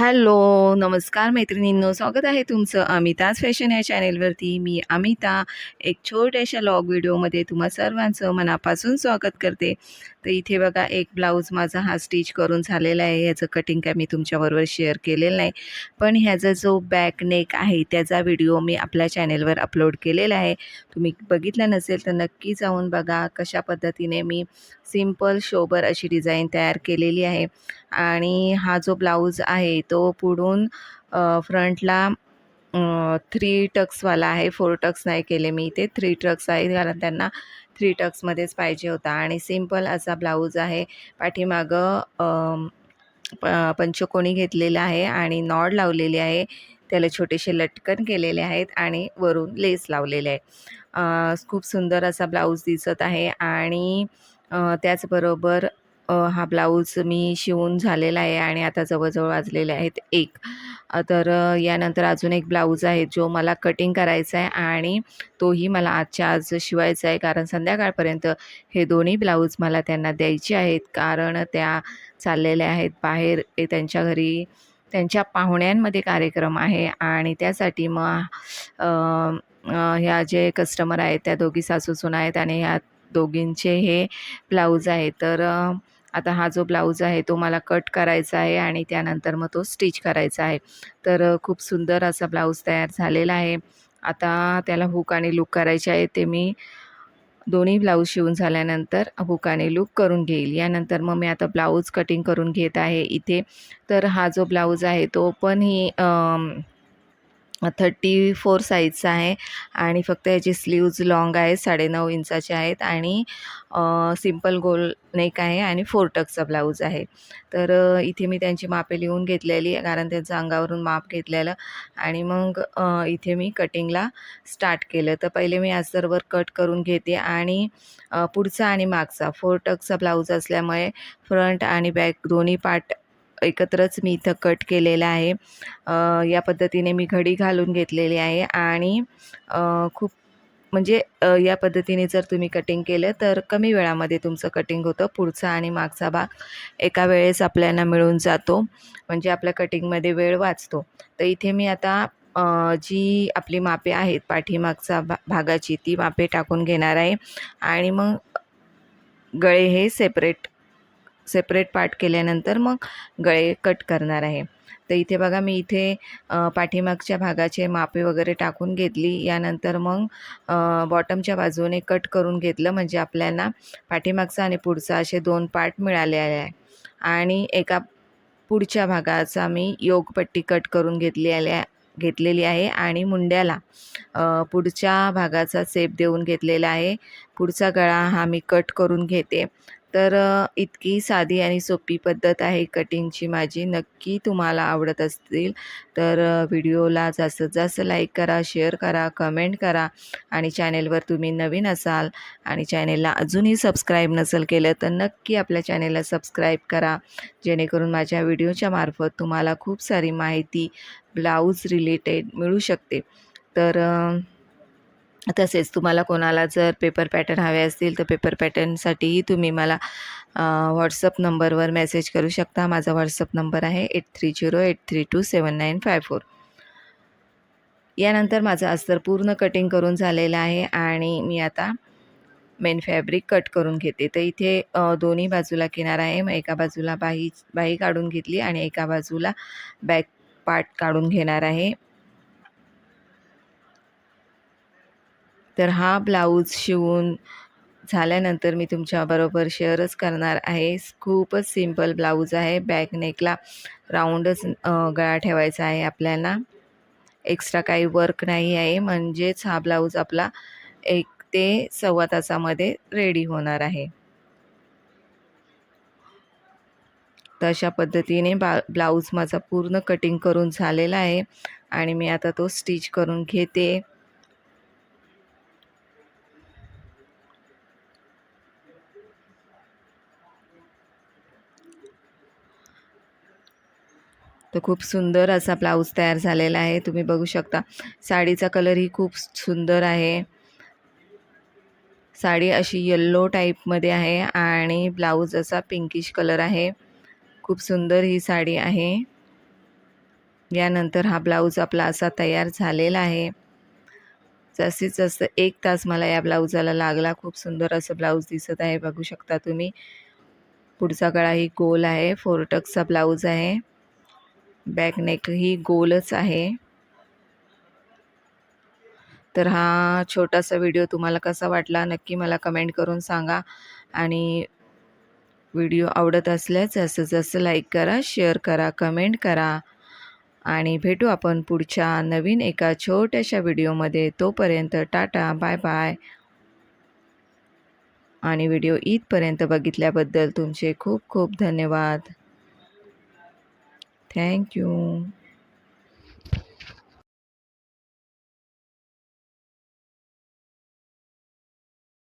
Hello नमस्कार मैत्रिणींनो स्वागत आहे तुमचं अमिताज फॅशन या चॅनेलवरती. मी अमिता एक छोट्याशा लॉग व्हिडिओमध्ये तुम्हा सर्वांचं मनापासून स्वागत करते. तर इथे बघा एक ब्लाऊज माझा हा स्टिच करून झालेला आहे. ह्याचं कटिंग काय मी तुमच्याबरोबर शेअर केलेलं नाही. पण ह्याचा जो बॅक नेक आहे त्याचा व्हिडिओ मी आपल्या चॅनेलवर अपलोड केलेला आहे. तुम्ही बघितलं नसेल तर नक्की जाऊन बघा कशा पद्धतीने मी सिंपल शोबर अशी डिझाईन तयार केलेली आहे. आणि हा जो ब्लाऊज आहे तो पुढून फ्रंटला थ्री टक्सवाला आहे. फोर टक्स नाही केले मी इथे. थ्री टक्स आहे. कारण त्यांना थ्री टक्समध्येच पाहिजे होता. आणि सिंपल असा ब्लाऊज आहे. पाठीमागं प पंचकोणी घेतलेला आहे आणि नॉड लावलेली आहे. त्याला छोटेसे लटकन केलेले आहेत आणि वरून लेस लावलेले आहे. खूप सुंदर असा ब्लाऊज दिसत आहे. आणि त्याचबरोबर हा ब्लाऊज मी शिवून झालेला आहे आणि आता जवळजवळ वाजलेले आहेत एक. तर यानंतर अजून एक ब्लाऊज आहे जो मला कटिंग करायचा आहे आणि तोही मला आजच्या आज शिवायचा आहे कारण संध्याकाळपर्यंत हे दोन्ही ब्लाऊज मला त्यांना द्यायचे आहेत. कारण त्या चाललेल्या आहेत बाहेर त्यांच्या घरी त्यांच्या पाहुण्यांमध्ये कार्यक्रम आहे आणि त्यासाठी मग ह्या जे कस्टमर आहेत त्या दोघी सासूसून आहेत आणि ह्या दोघींचे हे ब्लाऊज आहे तर आता हा जो ब्लाऊज आहे तो मला कट करायचा आहे आणि त्यानंतर मग तो स्टिच करायचा आहे. तर खूप सुंदर असा ब्लाऊज तयार झालेला आहे. आता त्याला हुक आणि लूक करायचे आहे ते मी दोन्ही ब्लाऊज शिवून झाल्यानंतर हुक आणि लूक करून घेईल. यानंतर मग मी आता ब्लाऊज कटिंग करून घेत आहे इथे. तर हा जो ब्लाऊज आहे तो पण ही थर्टी फोर साईजचा आहे आणि फक्त याची स्लीव्ज लाँग आहे साडेनऊ इंचाचे आहेत आणि सिंपल गोल नेक आहे आणि फोर टक्सचा ब्लाऊज आहे. तर इथे मी त्यांची मापे लिहून घेतलेली आहे कारण त्यांचं अंगावरून माप घेतलेलं आणि मग इथे मी कटिंगला स्टार्ट केलं. तर पहिले मी अस्तरवर कट करून घेते आणि पुढचा आणि मागचा. फोर टक्सचा ब्लाऊज असल्यामुळे फ्रंट आणि बॅक दोन्ही पार्ट एकत्रच मी इथं कट केलेलं आहे. या पद्धतीने मी घडी घालून घेतलेली आहे आणि खूप म्हणजे या पद्धतीने जर तुम्ही कटिंग केलं तर कमी वेळामध्ये तुमचं कटिंग होतं. पुढचा आणि मागचा भाग एका वेळेस आपल्याला मिळून जातो. म्हणजे आपल्या कटिंगमध्ये वेळ वाचतो. तर इथे मी आता जी आपली मापे आहेत पाठीमागचा भा भागाची ती मापे टाकून घेणार आहे. आणि मग गळे हे सेपरेट सेपरेट पार्ट केल्यानंतर मग गळे कट करणार आहे. तर इथे बघा मी इथे पाठीमागच्या भागाचे मापे वगैरे टाकून घेतली. यानंतर मग बॉटमच्या बाजूने कट करून घेतलं. म्हणजे आपल्याला पाठीमागचा आणि पुढचा असे दोन पार्ट मिळाले आहे. आणि एका पुढच्या भागाचा मी योगपट्टी कट करून घेतली आल्या घेतलेली आहे. आणि मुंड्याला पुढच्या भागाचा सेप देऊन घेतलेला आहे. पुढचा गळा हा मी कट करून घेते. तर इतकी साधी आणि सोपी पद्धत आहे कटिंगची माझी. नक्की तुम्हाला आवडत असतील तर व्हिडिओला जास्तीत जास्त लाईक करा शेअर करा कमेंट करा आणि चॅनेलवर तुम्ही नवीन असाल आणि चॅनेलला अजूनही सबस्क्राईब नसेल केलं तर नक्की आपल्या चॅनेलला सबस्क्राईब करा. जेणेकरून माझ्या व्हिडिओच्या मार्फत तुम्हाला खूप सारी माहिती ब्लाऊज रिलेटेड मिळू शकते. तर तसेच तुम्हाला कोणाला जर पेपर पॅटर्न हवे असतील तर पेपर पॅटर्नसाठीही तुम्ही मला व्हॉट्सअप नंबरवर मेसेज करू शकता. माझा व्हॉट्सअप नंबर आहे eight three zero eight three two seven nine five four यानंतर माझं अस्तर पूर्ण कटिंग करून झालेलं आहे आणि मी आता मेन फॅब्रिक कट करून घेते. तर इथे दोन्ही बाजूला किनारा आहे. मग एका बाजूला बाही बाही काढून घेतली आणि एका बाजूला बॅक पार्ट काढून घेणार आहे. तर हा ब्लाऊज शिवून झाल्यानंतर मी तुमच्याबरोबर शेअरच करणार आहे. खूपच सिंपल ब्लाऊज आहे. बॅक नेकला राऊंडच गळा ठेवायचा आहे आपल्याला. एक्स्ट्रा काही वर्क नाही आहे. म्हणजेच हा ब्लाऊज आपला एक ते सव्वा तासामध्ये रेडी होणार आहे. तर अशा पद्धतीने बा ब्लाऊज माझा पूर्ण कटिंग करून झालेला आहे. आणि मी आता तो स्टिच करून घेते. तर खूप सुंदर असा ब्लाऊज तयार झालेला आहे. तुम्ही बघू शकता. साडीचा कलरही खूप सुंदर आहे. साडी अशी येल्लो टाईपमध्ये आहे आणि ब्लाऊज असा पिंकिश कलर आहे. खूप सुंदर ही साडी आहे. यानंतर हा ब्लाऊज आपला असा तयार झालेला आहे. जास्तीत जास्त एक तास मला या ब्लाऊजाला लागला. खूप सुंदर असं ब्लाऊज दिसत आहे. बघू शकता तुम्ही. पुढचा गळा ही गोल आहे. फोरटक्सचा ब्लाऊज आहे. बॅक ही गोलच आहे. तर हा छोटासा व्हिडिओ तुम्हाला कसा वाटला नक्की मला कमेंट करून सांगा. आणि व्हिडिओ आवडत असल्यास जसं जसं लाईक करा शेअर करा कमेंट करा. आणि भेटू आपण पुढच्या नवीन एका छोट्याशा व्हिडिओमध्ये. तोपर्यंत टाटा बाय बाय. आणि व्हिडिओ ईदपर्यंत बघितल्याबद्दल तुमचे खूप खूप धन्यवाद. Thank you.